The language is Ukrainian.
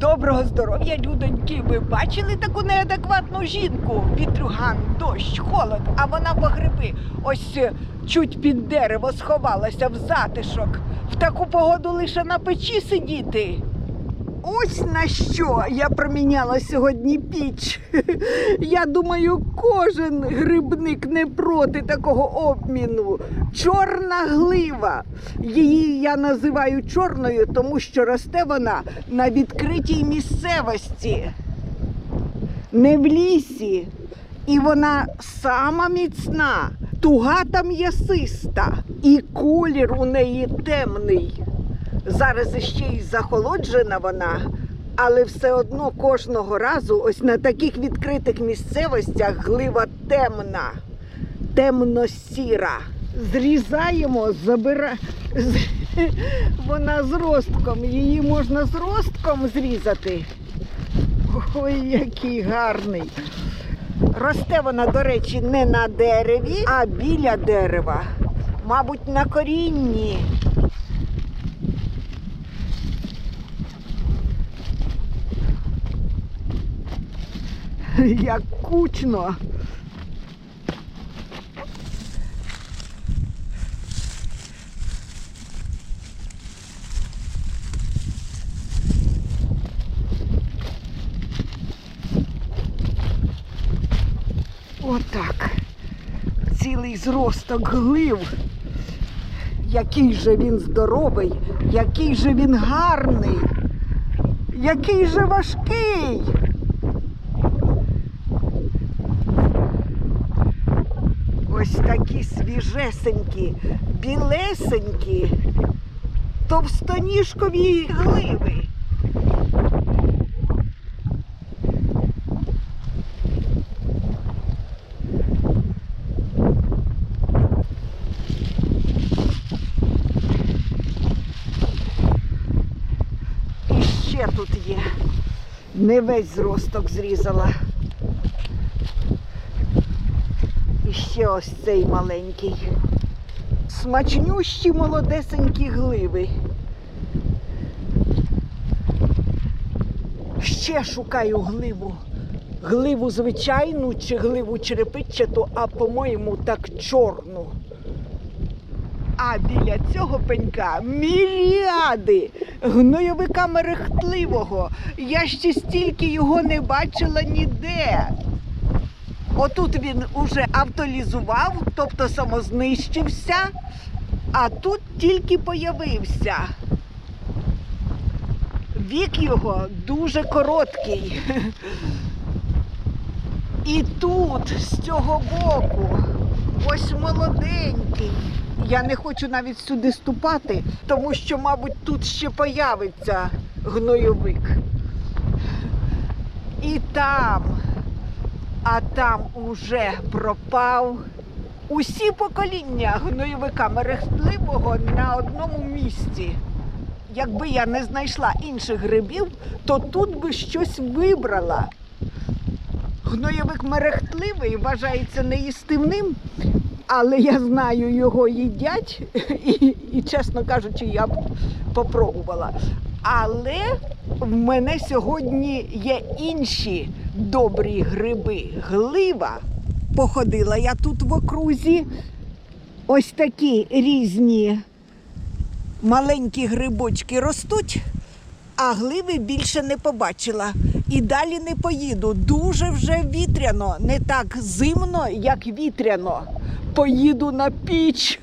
Доброго здоров'я, людоньки. Ви бачили таку неадекватну жінку? Вітрюган, дощ, холод, а вона по гриби. Ось е, чуть під дерево сховалася в затишок. В таку погоду лише на печі сидіти. Ось на що я проміняла сьогодні піч. Я думаю, кожен грибник не проти такого обміну. Чорна глива. Її я називаю чорною, тому що росте вона на відкритій місцевості, не в лісі. І вона сама міцна, туга та м'ясиста, і колір у неї темний. Зараз іще й захолоджена вона, але все одно кожного разу ось на таких відкритих місцевостях глива темна, темно-сіра. Зрізаємо, забира... Вона з ростком. Її можна з ростком зрізати. Ой, який гарний. Росте вона, до речі, не на дереві, а біля дерева. Мабуть, на корінні. Як кучно. Отак. Цілий зросток глив. Який же він здоровий, який же він гарний, який же важкий. Ось такі свіжесенькі, білесенькі, товстоніжкові гливи. І ще тут є. Не весь зросток зрізала. І ще ось цей маленький. Смачнющі молодесенькі гливи. Ще шукаю гливу. Гливу звичайну чи гливу черепичату, а по-моєму так чорну. А біля цього пенька міріади гнойовика мерехтливого. Я ще стільки його не бачила ніде. Отут він уже автолізував, тобто самознищився, а тут тільки появився. Вік його дуже короткий. І тут, з цього боку, ось молоденький. Я не хочу навіть сюди ступати, тому що, мабуть, тут ще появиться гнойовик. І там, а там уже пропав. Усі покоління гнойовика мерехтливого на одному місці. Якби я не знайшла інших грибів, то тут би щось вибрала. Гнойовик мерехтливий вважається неїстивним, але я знаю, його їдять, і, і чесно кажучи, я б попробувала. Але в мене сьогодні є інші добрі гриби. Глива. Походила я тут в окрузі. Ось такі різні маленькі грибочки ростуть, а гливи більше не побачила. І далі не поїду. Дуже вже вітряно, не так зимно, як вітряно. Поїду на піч.